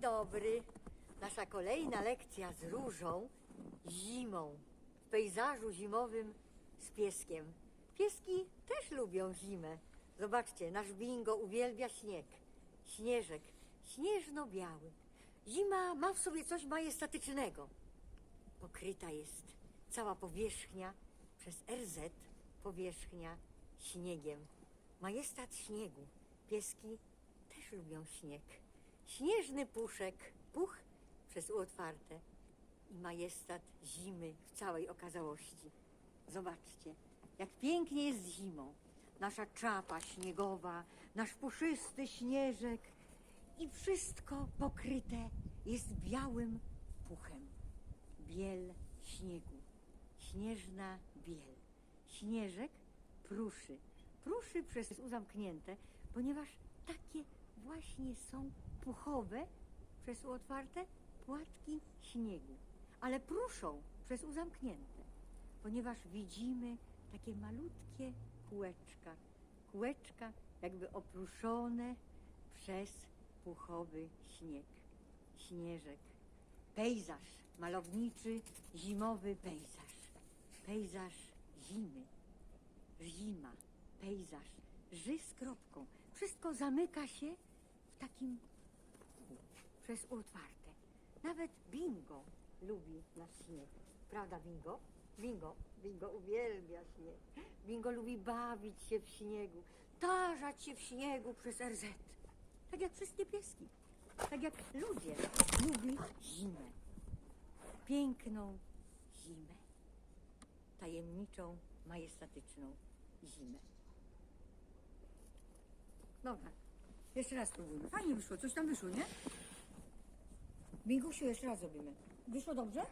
dobry. Nasza kolejna lekcja z różą zimą. W pejzażu zimowym z pieskiem. Pieski też lubią zimę. Zobaczcie, nasz bingo uwielbia śnieg. Śnieżek, śnieżno-biały. Zima ma w sobie coś majestatycznego. Pokryta jest cała powierzchnia przez RZ, powierzchnia śniegiem. Majestat śniegu. Pieski też lubią śnieg. Śnieżny puszek, puch przez otwarte i majestat zimy w całej okazałości. Zobaczcie, jak pięknie jest zimą. Nasza czapa śniegowa, nasz puszysty śnieżek i wszystko pokryte jest białym puchem. Biel śniegu, śnieżna biel. Śnieżek pruszy. Pruszy przez U zamknięte, ponieważ takie właśnie są puchowe przez U otwarte płatki śniegu. Ale pruszą przez U zamknięte, ponieważ widzimy takie malutkie kółeczka. Kółeczka jakby opruszone przez puchowy śnieg. Śnieżek. Pejzaż malowniczy, zimowy pejzaż. Pejzaż zimy. Zima, pejzaż, ży z kropką. Wszystko zamyka się w takim puchu, przez otwarte. Nawet bingo lubi nasz śnieg. Prawda, bingo? Bingo, bingo uwielbia śnieg. Bingo lubi bawić się w śniegu, tarzać się w śniegu przez RZ. Tak jak wszystkie pieski. Tak jak ludzie lubi zimę. Piękną zimę. Tajemniczą, majestatyczną zimę. Dobra, jeszcze raz spróbujmy. Fajnie wyszło, coś tam wyszło, nie? Bingusiu, jeszcze raz zrobimy. Wyszło dobrze?